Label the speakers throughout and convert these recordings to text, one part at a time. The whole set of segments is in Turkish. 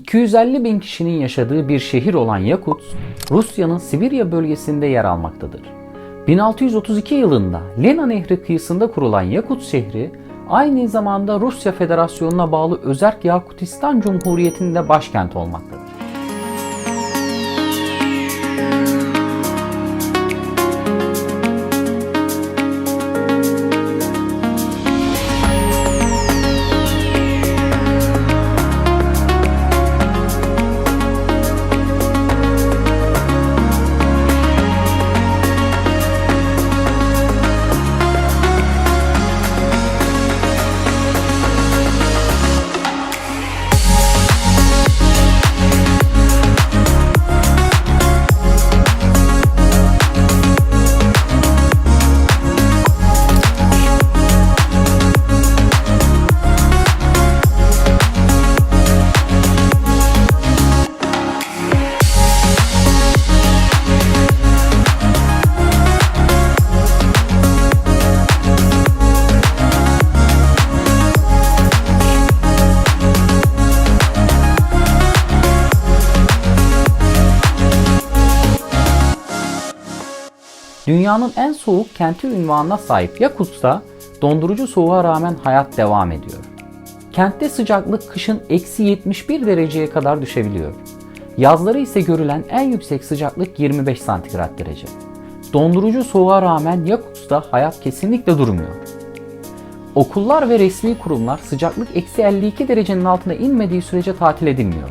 Speaker 1: 250 bin kişinin yaşadığı bir şehir olan Yakutsk, Rusya'nın Sibirya bölgesinde yer almaktadır. 1632 yılında Lena Nehri kıyısında kurulan Yakutsk şehri, aynı zamanda Rusya Federasyonu'na bağlı Özerk Yakutistan Cumhuriyeti'nde başkent olmaktadır. Dünyanın en soğuk kenti ünvanına sahip Yakutsk'ta dondurucu soğuğa rağmen hayat devam ediyor. Kentte sıcaklık kışın eksi 71 dereceye kadar düşebiliyor. Yazları ise görülen en yüksek sıcaklık 25 santigrat derece. Dondurucu soğuğa rağmen Yakutsk'ta hayat kesinlikle durmuyor. Okullar ve resmi kurumlar sıcaklık eksi 52 derecenin altına inmediği sürece tatil edilmiyor.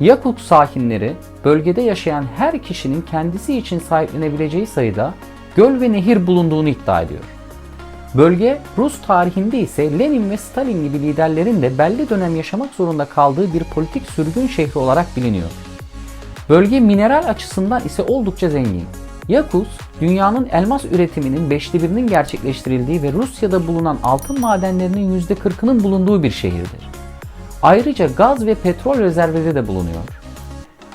Speaker 1: Yakut sakinleri bölgede yaşayan her kişinin kendisi için sahiplenebileceği sayıda göl ve nehir bulunduğunu iddia ediyor. Bölge Rus tarihinde ise Lenin ve Stalin gibi liderlerin de belli dönem yaşamak zorunda kaldığı bir politik sürgün şehri olarak biliniyor. Bölge mineral açısından ise oldukça zengin. Yakutsk, dünyanın elmas üretiminin beşte birinin gerçekleştirildiği ve Rusya'da bulunan altın madenlerinin %40'ının bulunduğu bir şehirdir. Ayrıca gaz ve petrol rezervleri de bulunuyor.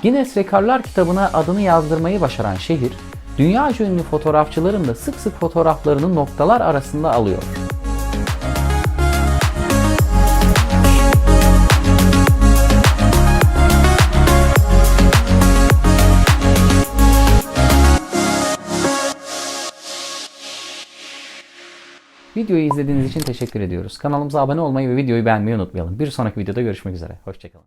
Speaker 1: Guinness Rekorlar kitabına adını yazdırmayı başaran şehir, dünya ünlü fotoğrafçıların da sık sık fotoğraflarını noktalar arasında alıyor. Videoyu izlediğiniz için teşekkür ediyoruz. Kanalımıza abone olmayı ve videoyu beğenmeyi unutmayalım. Bir sonraki videoda görüşmek üzere. Hoşçakalın.